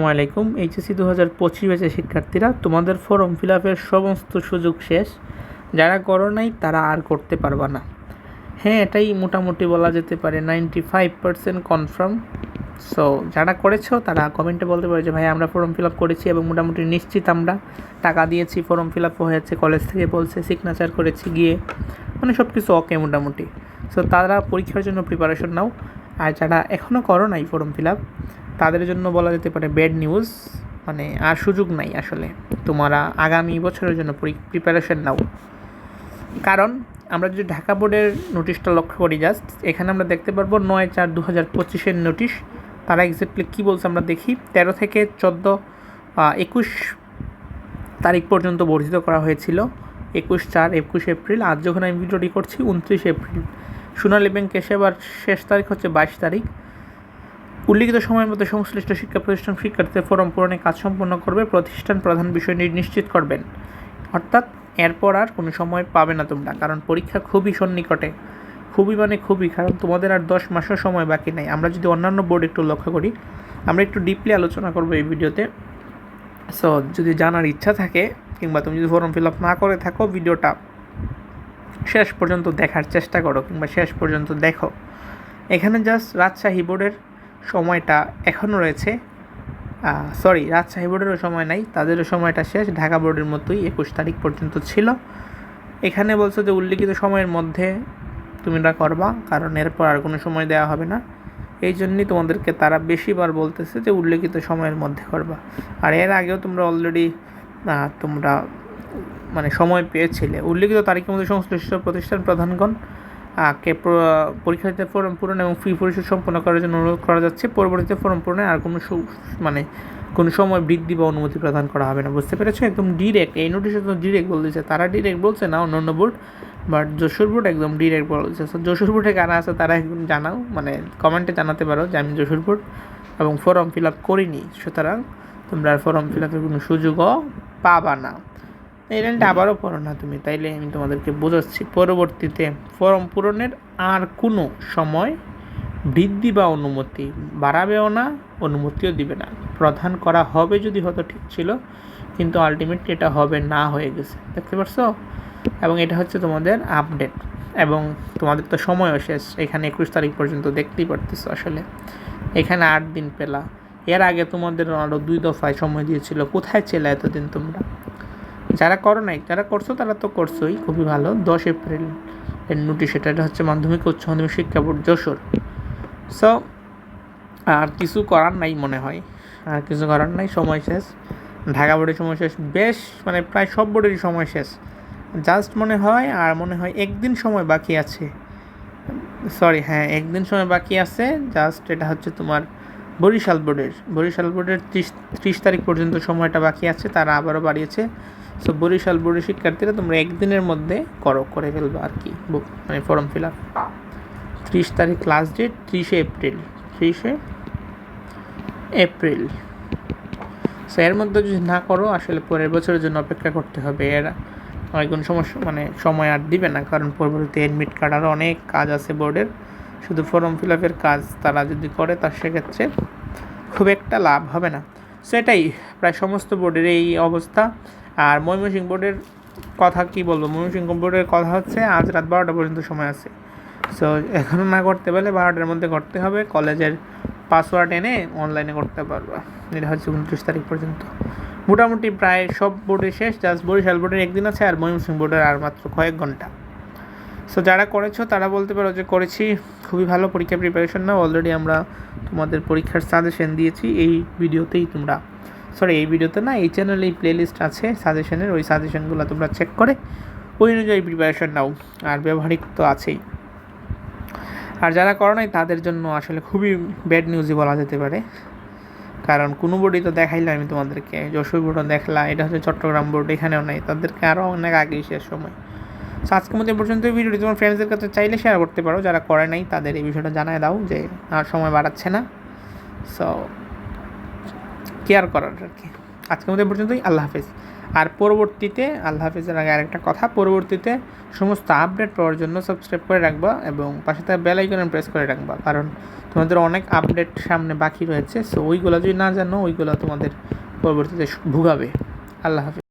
আলাইকুম। এইচএসসি দু হাজার পঁচিশ ব্যাচের শিক্ষার্থীরা, তোমাদের ফর্ম ফিল আপের সমস্ত সুযোগ শেষ। যারা করো নাই, তারা আর করতে পারবা না। হ্যাঁ এটাই মোটামুটি বলা যেতে পারে ninety five percent confirm so যারা করেছ, তারা কমেন্টে বলতে পারে যে, ভাই, আমরা ফর্ম ফিল আপ করেছি এবং মোটামুটি নিশ্চিত আমরা টাকা দিয়েছি, ফর্ম ফিল আপ হয়েছে, কলেজ থেকে বলছে সিগনেচার করেছি গিয়ে। মানে সব কিছু ওকে মোটামুটি। সো তারা পরীক্ষার জন্য প্রিপারেশন নাও। আর যারা এখনও করো নাই ফর্ম ফিল আপ তাদের জন্য বলা যেতে পারে ব্যাড নিউজ মানে আর সুযোগ নাই আসলে। তোমরা আগামী বছরের জন্য প্রিপারেশন নাও। কারণ আমরা যদি ঢাকা বোর্ডের নোটিশটা লক্ষ্য করি জাস্ট এখানে আমরা দেখতে পারব নয় চার দু হাজার পঁচিশের নোটিশ তারা এক্স্যাক্টলি কী বলছে আমরা দেখি। তেরো থেকে চোদ্দ একুশ তারিখ পর্যন্ত বর্ধিত করা হয়েছিল। একুশ চার, একুশ এপ্রিল। আজ যখন আমি ভিডিওটি করছি, উনত্রিশ এপ্রিল। সোনালী ব্যাংক এসেবার শেষ তারিখ হচ্ছে বাইশ তারিখ। উল্লিখিত সময়ের মধ্যে সংশ্লিষ্ট শিক্ষা প্রতিষ্ঠান শিক্ষার্থীদের ফরম পূরণে কাজ সম্পন্ন করবে, প্রতিষ্ঠান প্রধান বিষয় নিশ্চিত করবেন। অর্থাৎ, এরপর আর কোনো সময় পাবে না তোমরা, কারণ পরীক্ষা খুবই সন্নিকটে। খুবই মানে খুবই, কারণ তোমাদের আর দশ মাসের সময় বাকি নেই। আমরা যদি অন্যান্য বোর্ড একটু লক্ষ্য করি, আমরা একটু ডিপলি আলোচনা করব এই ভিডিওতে। সো যদি জানার ইচ্ছা থাকে, কিংবা তুমি যদি ফর্ম ফিল আপ না করে থাকো ভিডিওটা, শেষ পর্যন্ত দেখার চেষ্টা করো, কিংবা শেষ পর্যন্ত দেখো। এখানে জাস্ট রাজশাহী বোর্ডের সময়টা এখনও রয়েছে। সরি রাজশাহী বোর্ডেরও সময় নাই, তাদেরও সময়টা শেষ, ঢাকা বোর্ডের মতোই একুশ তারিখ পর্যন্ত ছিল। এখানে বলছো যে উল্লিখিত সময়ের মধ্যে তুমি এটা করবা, কারণ এরপর আর কোনো সময় দেওয়া হবে না। এই জন্যই তোমাদেরকে তারা বেশিবার বলতেছে যে উল্লেখিত সময়ের মধ্যে করবা। আর এর আগেও তোমরা অলরেডি তোমরা মানে সময় পেয়েছিলে। উল্লেখিত তারিখের মধ্যে সংশ্লিষ্ট প্রতিষ্ঠান প্রধানগণ কে পরীক্ষার্থীদের ফর্ম পূরণ এবং ফি পরিশোধ সম্পন্ন করার জন্য অনুরোধ করা যাচ্ছে। পরবর্তীতে ফর্ম পূরণে আর কোনো মানে কোনো সময় বৃদ্ধি বা অনুমতি প্রদান করা হবে না। বুঝতে পেরেছ? একদম ডিরেক্ট এই নোটিশে তো ডিরেক্ট বলতেছে। তারা ডিরেক্ট বলছে না অন্য অন্য বোর্ড বাট যশোর বোর্ড একদম ডিরেক্ট বলছে। সো যশোর বোর্ডে কারা আছে তারা একদম জানাও মানে কমেন্টে জানাতে পারো যে আমি যশোর বোর্ড এবং ফর্ম ফিল আপ করিনি। সুতরাং তোমরা ফর্ম ফিল আপের কোনো সুযোগও পাবা না। এই লাইনটা আবারও পড়ো না তুমি তাইলে আমি তোমাদেরকে বোঝাচ্ছি পরবর্তীতে ফর্ম পূরণের আর কোনো সময় বৃদ্ধি বা অনুমতি বাড়াবেও না অনুমতিও দিবে না। প্রধান করা হবে যদি হয়তো ঠিক ছিল কিন্তু আলটিমেটলি এটা হবে না হয়ে গেছে। দেখতে পারছ? এবং এটা হচ্ছে তোমাদের আপডেট এবং তোমাদের তো সময়ও শেষ এখানে একুশ তারিখ পর্যন্ত দেখতেই পারতেছো আসলে। এখানে আট দিন পেলা। এর আগে তোমাদের আরও দুই দফায় সময় দিয়েছিল কোথায় ছিল এতদিন তোমরা? যারা করো নাই, যারা করছ তারা তো করছোই, খুবই ভালো। দশ এপ্রিল এর নোটিশ এটা হচ্ছে মাধ্যমিক উচ্চ মাধ্যমিক শিক্ষা বোর্ড যশোর। সো আর কিছু করার নাই মনে হয়। আর কিছু করার নাই, সময় শেষ। ঢাকা বোর্ডের সময় শেষ। বেশ মানে প্রায় সব বোর্ডেরই সময় শেষ। জাস্ট মনে হয়, আর মনে হয় একদিন সময় বাকি আছে। সরি হ্যাঁ একদিন সময় বাকি আছে। জাস্ট এটা হচ্ছে তোমার বরিশাল বোর্ডের বরিশাল বোর্ডের ত্রিশ ত্রিশ তারিখ পর্যন্ত সময়টা বাকি আছে, তারা আবারও বাড়িয়েছে। সো বরিশাল বোর্ডের শিক্ষার্থীরা তোমরা একদিনের মধ্যে করো, করে ফেলবে আর কি বুক মানে ফর্ম ফিল আপ ত্রিশ তারিখ লাস্ট ডেট ত্রিশে এপ্রিল ত্রিশে এপ্রিল সো এর মধ্যে যদি না করো, আসলে পরের বছরের জন্য অপেক্ষা করতে হবে। এর কোনো সমস্যা মানে সময় আর দিবে না, কারণ পরবর্তীতে অ্যাডমিট কার্ড আরও অনেক কাজ আছে বোর্ডের। শুধু ফর্ম ফিল আপের কাজ তারা যদি করে, তার সেক্ষেত্রে খুব একটা লাভ হবে না। সো এটাই প্রায় সমস্ত বোর্ডের এই অবস্থা। আর ময়মনসিংহ বোর্ডের কথা কি বলব? ময়মনসিংহ বোর্ডের কথা হচ্ছে, আজ রাত বারোটা পর্যন্ত সময় আছে। সো এখনও না করতে পারলে বারোটার মধ্যে করতে হবে। কলেজের পাসওয়ার্ড এনে অনলাইনে করতে পারবা। এটা হচ্ছে উনত্রিশ তারিখ পর্যন্ত। মোটামুটি প্রায় সব বোর্ডে শেষ জাস্ট বরিশাল বোর্ডের একদিন আছে আর ময়মনসিংহ বোর্ডের আর মাত্র কয়েক ঘণ্টা। সো যারা করেছ, তারা বলতে পারো যে করেছি। খুবই ভালো পরীক্ষা প্রিপারেশন না অলরেডি আমরা তোমাদের পরীক্ষার সাজেশন দিয়েছি। এই ভিডিওতেই তোমরা সরি এই ভিডিওতে না, এই চ্যানেলে এই প্লেলিস্ট আছে সাজেশনের ওই সাজেশনগুলো তোমরা চেক করে ওই অনুযায়ী প্রিপারেশন নাও। আর ব্যবহারিক তো আছেই। আর যারা করো নাই, তাদের জন্য আসলে খুবই ব্যাড নিউজই বলা যেতে পারে। কারণ কোনো বোর্ডই তো দেখাইলাম আমি তোমাদেরকে। যশোর বোর্ডও দেখলা, এটা হচ্ছে চট্টগ্রাম বোর্ড, এখানেও নাই। তাদেরকে আরও অনেক আগেই শেষ সময়। সো আজকের মধ্যে পর্যন্ত ভিডিওটি তোমার ফ্রেন্ডসদের কাছে চাইলে শেয়ার করতে পারো। যারা করে নাই, তাদের এই বিষয়টা জানায় দাও যে আর সময় বাড়াচ্ছে না। সো কেয়ার করার আর কি। আজকের মধ্যে পর্যন্তই। আল্লাহ হাফেজ। আর পরবর্তীতে, আল্লাহ হাফিজের আগে আরেকটা কথা। পরবর্তীতে সমস্ত আপডেট পাওয়ার জন্য সাবস্ক্রাইব করে রাখবা এবং পাশে থাকা বেল আইকনে প্রেস করে রাখবা। কারণ তোমাদের অনেক আপডেট সামনে বাকি রয়েছে। সো ওইগুলো যদি না জানো, ওইগুলো তোমাদের পরবর্তীতে ভুগাবে। আল্লাহ হাফিজ।